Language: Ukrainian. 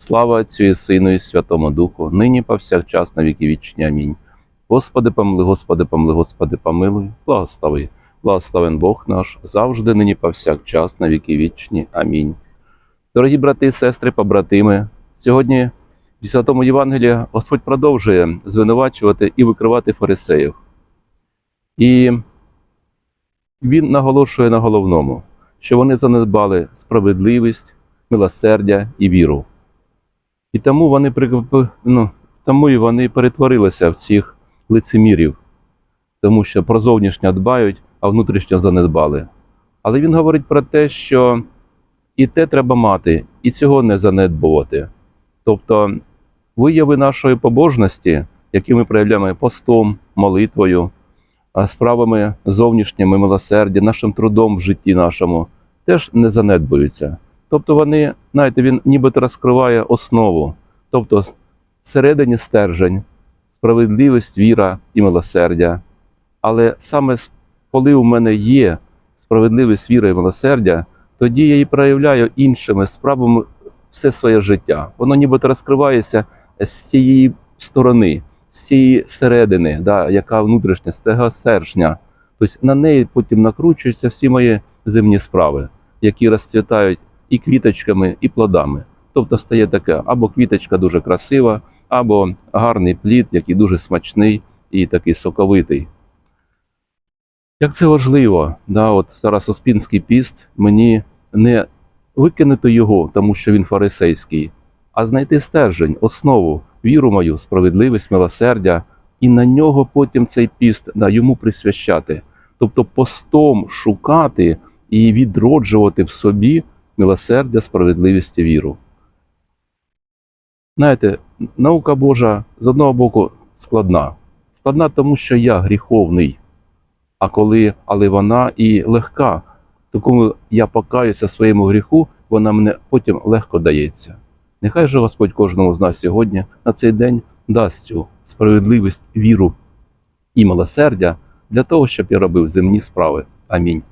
Слава Отцю і Сину і Святому Духу, нині повсякчас на віки вічні. Амінь. Господи помилуй, Господи помилуй, Господи помилуй, благослови. Благословен Бог наш, завжди нині повсякчас на віки вічні. Амінь. Дорогі брати і сестри, побратими, сьогодні в 10 Євангелії Господь продовжує звинувачувати і викривати фарисеїв. І він наголошує на головному, що вони занедбали справедливість, милосердя і віру. І тому вони ну, тому і вони перетворилися в цих лицемірів, тому що про зовнішнє дбають, а внутрішньо занедбали. Але він говорить про те, що і те треба мати, і цього не занедбувати. Тобто вияви нашої побожності, які ми проявляємо постом, молитвою, справами зовнішніми милосердя, нашим трудом в житті нашому, теж не занедбуються. Тобто вони, знаєте, він нібито розкриває основу, тобто всередині стержень, справедливість, віра і милосердя. Але саме коли у мене є справедливість, віра і милосердя, тоді я і проявляю іншими справами все своє життя. Воно нібито розкривається з цієї сторони, з цієї середини, да, яка внутрішня, з цього сершня. Тобто на неї потім накручуються всі мої земні справи, які розцвітають і квіточками, і плодами. Тобто стає таке, або квіточка дуже красива, або гарний плід, який дуже смачний і такий соковитий. Як це важливо, да, от зараз Оспінський піст мені не викинути його, тому що він фарисейський, а знайти стержень, основу, віру мою, справедливість, милосердя, і на нього потім цей піст да, йому присвящати. Тобто постом шукати і відроджувати в собі милосердя, справедливість і віру. Знаєте, наука Божа з одного боку складна. Складна тому, що я гріховний. А коли, але вона і легка, то коли я покаюся своєму гріху, вона мене потім легко дається. Нехай же Господь кожному з нас сьогодні на цей день дасть цю справедливість, віру і милосердя для того, щоб я робив земні справи. Амінь.